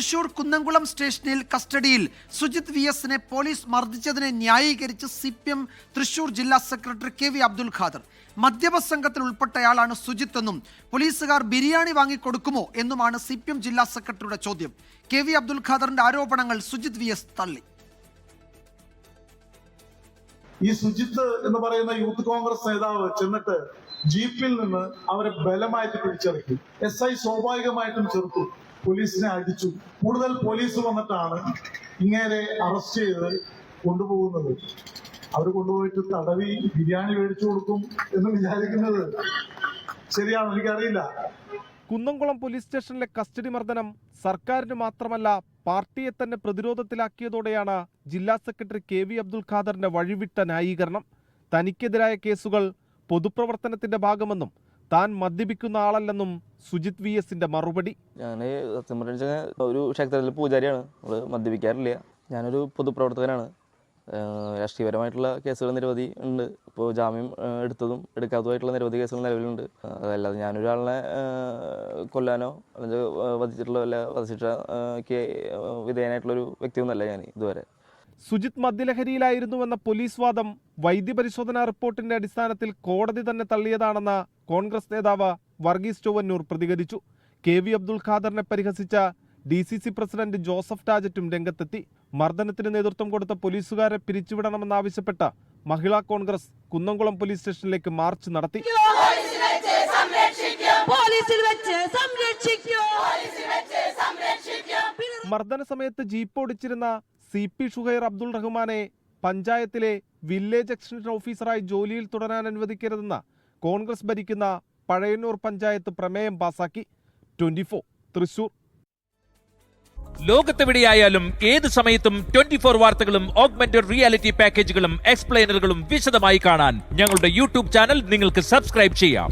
തൃശൂർ കുന്നംകുളം സ്റ്റേഷനിൽ കസ്റ്റഡിയിൽ സുജിത് വി എസിനെ പോലീസ് മർദ്ദിച്ചതിനെ ന്യായീകരിച്ച് സി പി എം തൃശൂർ ജില്ലാ secretary K V Abdul Khader. മദ്യപ സംഘത്തിൽ ഉൾപ്പെട്ടയാളാണ് സുജിത്ത് എന്നും പോലീസുകാർ ബിരിയാണി വാങ്ങിക്കൊടുക്കുമോ എന്നുമാണ് സി പി എം ജില്ലാ സെക്രട്ടറിയുടെ ചോദ്യം. കെ വി അബ്ദുൽ ഖാദറിന്റെ ആരോപണങ്ങൾ സുജിത് വി എസ് തള്ളി. ഈ സുജിത്ത് എന്ന് പറയുന്ന യൂത്ത് കോൺഗ്രസ് നേതാവ് ചെന്നിട്ട് ജീപ്പിൽ നിന്ന് അവരെ ബലമായിട്ട് പിടിച്ചിറക്കി. എസ് ഐ സ്വാഭാവികമായിട്ടും ചെറുത്തു. പോലീസിനെ അടിച്ചു. കൂടുതൽ പോലീസ് വന്നിട്ടാണ് ഇങ്ങനെ അറസ്റ്റ് ചെയ്ത് കൊണ്ടുപോകുന്നത്. അവർ കൊണ്ടുപോയിട്ട് തടവി ബിരിയാണി മേടിച്ചു കൊടുക്കും എന്ന് വിചാരിക്കുന്നത് ശരിയാണോ എനിക്കറിയില്ല. കുന്നംകുളം പോലീസ് സ്റ്റേഷനിലെ കസ്റ്റഡി മർദ്ദനം സർക്കാരിന് മാത്രമല്ല പാർട്ടിയെ തന്നെ പ്രതിരോധത്തിലാക്കിയതോടെയാണ് ജില്ലാ സെക്രട്ടറി കെ വി അബ്ദുൽ ഖാദറിന്റെ വഴിവിട്ട ന്യായീകരണം. തനിക്കെതിരായ കേസുകൾ പൊതുപ്രവർത്തനത്തിന്റെ ഭാഗമെന്നും താൻ മദ്യപിക്കുന്ന ആളല്ലെന്നും സുജിത് വി എസിന്റെ മറുപടി. ഞാൻ സത്യം പറഞ്ഞാൽ ഒരു ക്ഷേത്രത്തിൽ പൂജാരിയാണ്. നമ്മൾ മദ്യപിക്കാറില്ല. ഞാനൊരു പൊതുപ്രവർത്തകനാണ്. രാഷ്ട്രീയപരമായിട്ടുള്ള കേസുകൾ നിരവധി ഉണ്ട്. ഇപ്പോൾ ജാമ്യം എടുത്തതും എടുക്കാത്തതുമായിട്ടുള്ള നിരവധി കേസുകൾ നിലവിലുണ്ട്. അതല്ലാതെ ഞാനൊരാളിനെ കൊല്ലാനോ അല്ലെങ്കിൽ വധിച്ചിട്ടുള്ള വല്ല വധിച്ചിട്ട് വിധേയനായിട്ടുള്ളൊരു വ്യക്തിയൊന്നുമല്ല ഞാൻ ഇതുവരെ. സുജിത് മദ്യലഹരിയിലായിരുന്നുവെന്ന പോലീസ് വാദം വൈദ്യപരിശോധനാ റിപ്പോർട്ടിന്റെ അടിസ്ഥാനത്തിൽ കോടതി തന്നെ തള്ളിയതാണെന്ന് കോൺഗ്രസ് നേതാവ് വർഗീസ് ചൊവ്വന്നൂർ പ്രതികരിച്ചു. കെ വി അബ്ദുൽ ഖാദറിനെ പരിഹസിച്ച D C C president Joseph ടാജറ്റും രംഗത്തെത്തി. മർദ്ദനത്തിന് നേതൃത്വം കൊടുത്ത പോലീസുകാരെ പിരിച്ചുവിടണമെന്നാവശ്യപ്പെട്ട് മഹിളാ കോൺഗ്രസ് കുന്നംകുളം പോലീസ് സ്റ്റേഷനിലേക്ക് മാർച്ച് നടത്തി. മർദ്ദന സമയത്ത് ജീപ്പ് ഓടിച്ചിരുന്ന സി പി ഷുഹൈർ അബ്ദുൾ റഹ്മാനെ പഞ്ചായത്തിലെ വില്ലേജ് എക്സ്റ്റൻഷൻ ഓഫീസറായി ജോലിയിൽ തുടരാൻ അനുവദിക്കരുതെന്ന കോൺഗ്രസ് ഭരിക്കുന്ന പഴയന്നൂർ പഞ്ചായത്ത് പ്രമേയം പാസാക്കി. Twenty four Thrissur. ലോകത്തെവിടെയായാലും ഏത് സമയത്തും ട്വന്റി ഫോർ വാർത്തകളും ഓഗ്മെന്റഡ് റിയാലിറ്റി പാക്കേജുകളും എക്സ്പ്ലെയിനറുകളും വിശദമായി കാണാൻ ഞങ്ങളുടെ യൂട്യൂബ് ചാനൽ നിങ്ങൾക്ക് സബ്സ്ക്രൈബ് ചെയ്യാം.